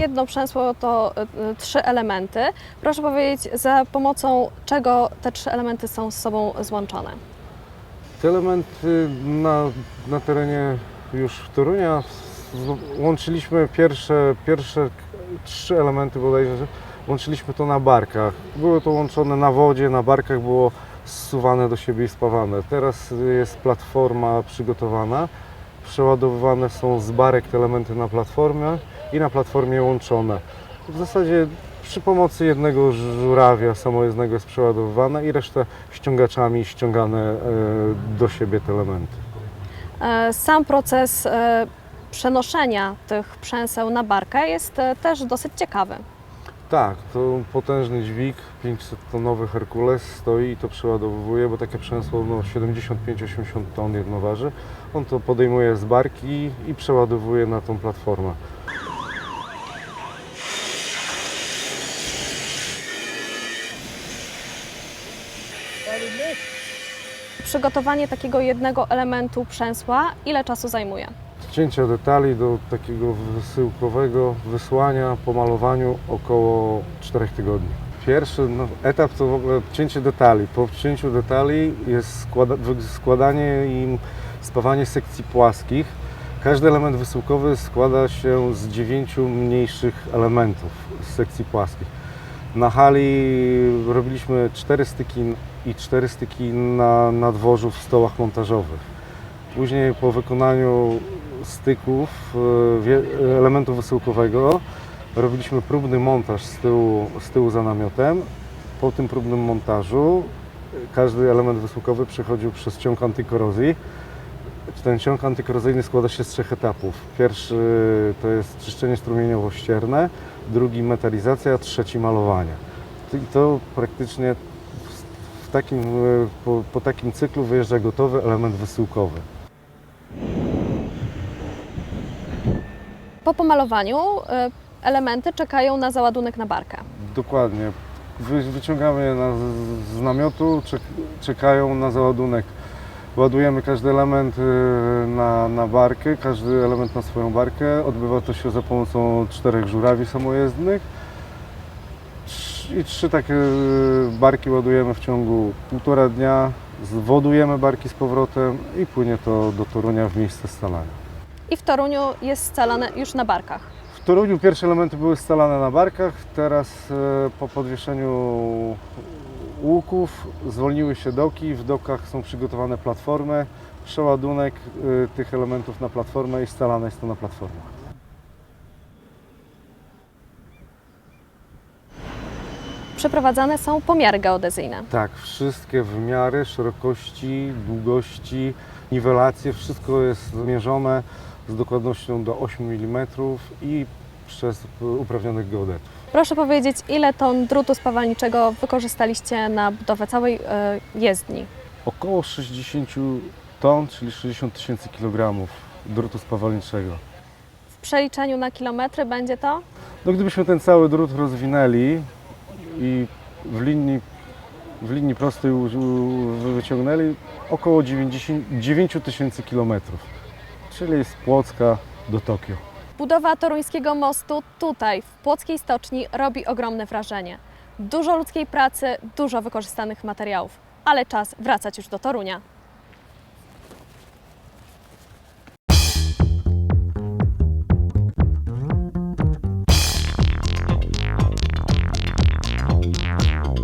jedno przęsło to y, y, trzy elementy. Proszę powiedzieć, za pomocą czego te trzy elementy są z sobą złączone? Te elementy na, na terenie już Torunia łączyliśmy pierwsze, pierwsze trzy elementy bodajże, że łączyliśmy to na barkach. Były to łączone na wodzie, na barkach było zsuwane do siebie i spawane. Teraz jest platforma przygotowana. Przeładowywane są z barek te elementy na platformę i na platformie łączone. W zasadzie przy pomocy jednego żurawia samojezdnego jest przeładowywane i resztę ściągaczami ściągane e, do siebie te elementy. E, Sam proces e, przenoszenia tych przęseł na barkę jest też dosyć ciekawy. Tak, to potężny dźwig, 500-tonowy Herkules stoi i to przeładowuje, bo takie przęsło no, 75-80 ton jedno waży. On to podejmuje z barki i przeładowuje na tą platformę. Przygotowanie takiego jednego elementu przęsła ile czasu zajmuje? Cięcia detali do takiego wysyłkowego wysłania po malowaniu około 4 tygodni. Pierwszy no, etap to w ogóle cięcie detali. Po cięciu detali jest składa, składanie i spawanie sekcji płaskich. Każdy element wysyłkowy składa się z dziewięciu mniejszych elementów z sekcji płaskich. Na hali robiliśmy cztery styki i cztery styki na nadworzu w stołach montażowych. Później po wykonaniu styków e, elementu wysyłkowego robiliśmy próbny montaż z tyłu, z tyłu za namiotem. Po tym próbnym montażu e, każdy element wysyłkowy przechodził przez ciąg antykorozji. Ten ciąg antykorozyjny składa się z trzech etapów. Pierwszy to jest czyszczenie strumieniowo-ścierne, drugi metalizacja, trzeci malowanie. I to praktycznie takim, e, po, po takim cyklu wyjeżdża gotowy element wysyłkowy. Po pomalowaniu e, elementy czekają na załadunek na barkę. Dokładnie. Wy, wyciągamy je na, z- namiotu, czek, czekają na załadunek. Ładujemy każdy element y, na, na barkę, każdy element na swoją barkę. Odbywa to się za pomocą czterech żurawi samojezdnych. I trzy takie y, barki ładujemy w ciągu półtora dnia. Zwodujemy barki z powrotem i płynie to do Torunia w miejsce scalania. I w Toruniu jest scalane już na barkach. W Toruniu pierwsze elementy były scalane na barkach, teraz e, po podwieszeniu łuków zwolniły się doki, w dokach są przygotowane platformy, przeładunek e, tych elementów na platformę i scalane jest to na platformach. Przeprowadzane są pomiary geodezyjne. Tak, wszystkie wymiary, szerokości, długości, niwelacje, wszystko jest zmierzone z dokładnością do 8 mm i przez uprawnionych geodetów. Proszę powiedzieć, ile ton drutu spawalniczego wykorzystaliście na budowę całej e, jezdni? Około 60 ton, czyli 60 tysięcy kilogramów drutu spawalniczego. W przeliczeniu na kilometry będzie to? No gdybyśmy ten cały drut rozwinęli i w linii, w linii prostej wyciągnęli około 90 9 tysięcy kilometrów, czyli z Płocka do Tokio. Budowa toruńskiego mostu tutaj, w Płockiej Stoczni, robi ogromne wrażenie. Dużo ludzkiej pracy, dużo wykorzystanych materiałów, ale czas wracać już do Torunia.